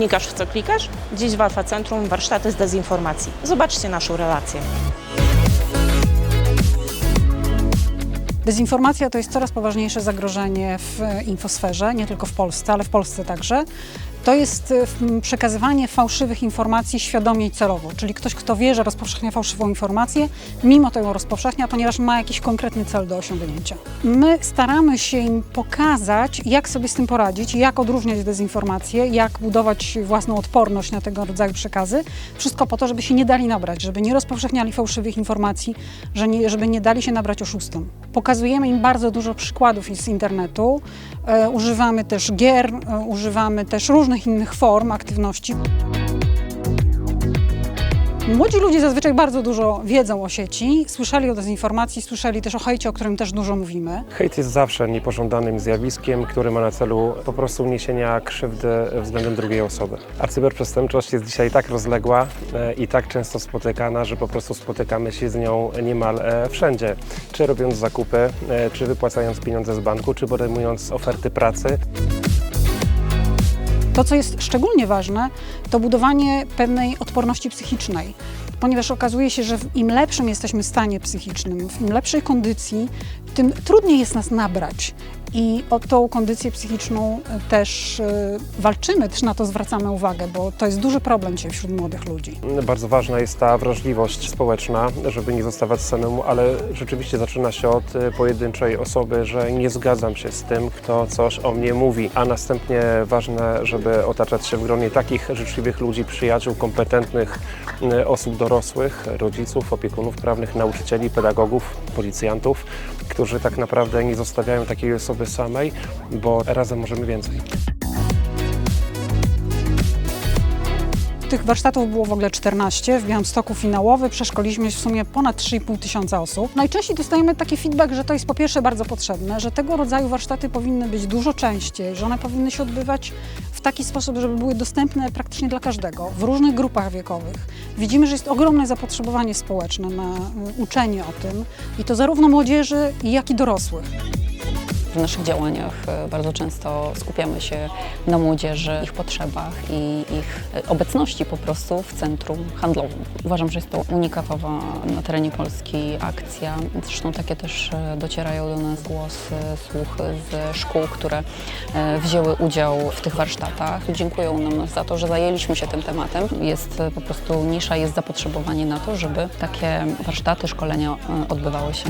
wnikasz w co klikasz? Dziś w Alfa Centrum warsztaty z dezinformacji. Zobaczcie naszą relację. Dezinformacja to jest coraz poważniejsze zagrożenie w e, infosferze, nie tylko w Polsce, ale w Polsce także. To jest m, przekazywanie fałszywych informacji świadomie i celowo, czyli ktoś, kto wie, że rozpowszechnia fałszywą informację, mimo ją rozpowszechnia, ponieważ ma jakiś konkretny cel do osiągnięcia. My staramy się im pokazać, jak sobie z tym poradzić, jak odróżniać dezinformację, jak budować własną odporność na tego rodzaju przekazy. Wszystko po to, żeby się nie dali nabrać, żeby nie rozpowszechniali fałszywych informacji, żeby nie dali się nabrać oszustom. Pokazujemy im bardzo dużo przykładów z internetu. E, używamy też gier, e, używamy też różnych innych form aktywności. Młodzi ludzie zazwyczaj bardzo dużo wiedzą o sieci, słyszeli o dezinformacji, słyszeli też o hejcie, o którym też dużo mówimy. Hejt jest zawsze niepożądanym zjawiskiem, który ma na celu po prostu uniesienia krzywdy względem drugiej osoby. A cyberprzestępczość jest dzisiaj tak rozległa e, i tak często spotykana, że po prostu spotykamy się z nią niemal e, wszędzie. Czy robiąc zakupy, e, czy wypłacając pieniądze z banku, czy podejmując oferty pracy. To, co jest szczególnie ważne, to budowanie pewnej odporności psychicznej, ponieważ okazuje się, że w im lepszym jesteśmy stanie psychicznym, w im lepszej kondycji, tym trudniej jest nas nabrać. I o tą kondycję psychiczną e, też e, walczymy, też na to zwracamy uwagę, bo to jest duży problem dzisiaj wśród młodych ludzi. Bardzo ważna jest ta wrażliwość społeczna, żeby nie zostawać samemu, ale rzeczywiście zaczyna się od e, pojedynczej osoby, że nie zgadzam się z tym, kto coś o mnie mówi, a następnie ważne, żeby otaczać się w gronie takich życzliwych ludzi, przyjaciół, kompetentnych osób dorosłych, rodziców, opiekunów prawnych, nauczycieli, pedagogów, policjantów, którzy tak naprawdę nie zostawiają takiej osoby samej, bo razem możemy więcej. Tych warsztatów było w ogóle 14, w Białymstoku finałowy, przeszkoliliśmy w sumie ponad 3,5 tysiąca osób. Najczęściej dostajemy taki feedback, że to jest po pierwsze bardzo potrzebne, że tego rodzaju warsztaty powinny być dużo częściej, że one powinny się odbywać w taki sposób, żeby były dostępne praktycznie dla każdego, w różnych grupach wiekowych. Widzimy, że jest ogromne zapotrzebowanie społeczne na y, uczenie o tym i to zarówno młodzieży, jak i dorosłych. W naszych działaniach e, bardzo często skupiamy się na młodzieży, ich potrzebach i ich e, obecności po prostu w centrum handlowym. Uważam, że jest to unikatowa na terenie Polski akcja. Zresztą takie też e, docierają do nas głosy, słuchy z szkół, które wzięły udział w tych warsztatach. Dziękują nam za to, że zajęliśmy się tym tematem. Jest po prostu nisza, jest zapotrzebowanie na to, żeby takie warsztaty, szkolenia odbywały się.